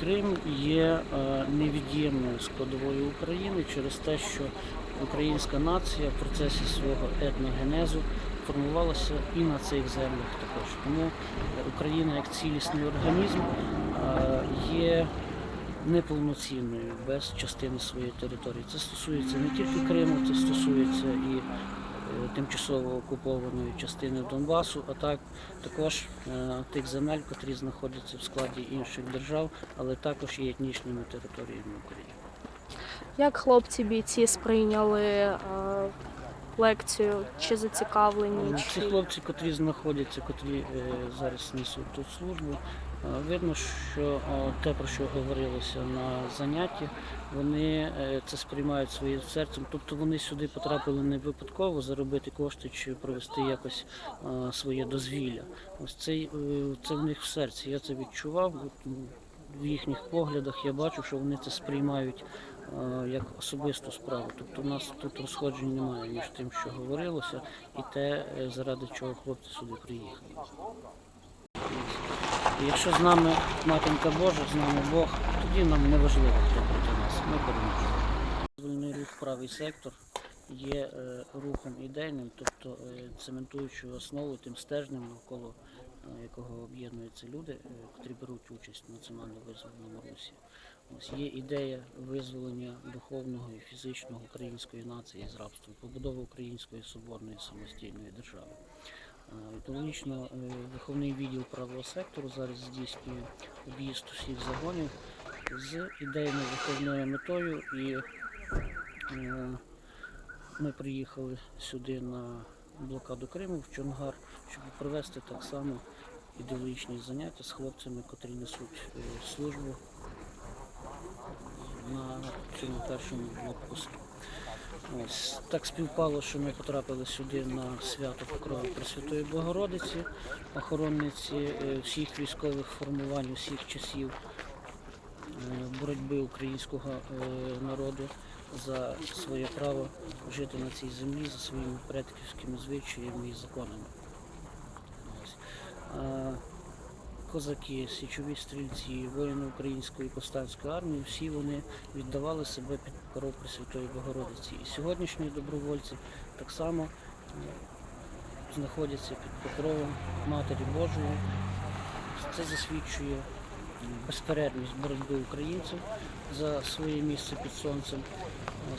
Крим є е, невід'ємною складовою України через те, що українська нація в процесі свого етногенезу формувалася і на цих землях також. Тому Україна як цілісний організм е, є неповноцінною без частини своєї території. Це стосується не тільки Криму, це стосується і тимчасово окупованої частини Донбасу, а так також е, тих земель, котрі знаходяться в складі інших держав, але також і етнічними територіями України. Як хлопці бійці сприйняли е, лекцію? Чи зацікавлені? Ну, Ці Чи... хлопці, котрі знаходяться, котрі е, зараз несуть тут службу, е, видно, що е, те, про що говорилося на занятті, вони це сприймають своїм серцем. Тобто вони сюди потрапили не випадково заробити кошти чи провести якось своє дозвілля. Ось цей, е, це в них в серці. Я це відчував. В їхніх поглядах я бачу, що вони це сприймають е, як особисту справу. Тобто у нас тут розходжень немає між тим, що говорилося, і те, е, заради чого хлопці сюди приїхали. Якщо з нами матінка Божа, з нами Бог, тоді нам не важливо, хто проти нас. Ми переможемо. Вільний рух правий сектор є е, рухом ідейним, тобто е, цементуючою основою, тим стержнем, навколо якого об'єднуються люди, е, котрі беруть участь в національно-визвольному русі. Ось є ідея визволення духовного і фізичного української нації з рабства, побудова української соборної самостійної держави. Е, Екологічно е, виховний відділ правого сектору зараз здійснює об'їзд усіх загонів з ідейно-виховною метою і е, ми приїхали сюди на блокаду Криму в Чонгар, щоб провести так само ідеологічні заняття з хлопцями, котрі несуть е, службу на цьому першому блокпосту. Ось так співпало, що ми потрапили сюди на свято Покрови Пресвятої Богородиці, охоронниці е, всіх військових формувань, усіх часів боротьби українського е, народу за своє право жити на цій землі, за своїми предківськими звичаями і законами. Козаки, січові стрільці, воїни української повстанської армії, всі вони віддавали себе під покров Пресвятої Богородиці. І сьогоднішні добровольці так само е, знаходяться під покровом Матері Божої. Це засвідчує безперервність боротьби українців за своє місце під сонцем.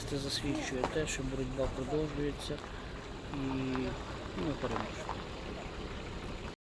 Це засвідчує те, що боротьба продовжується і ну, ми переможемо.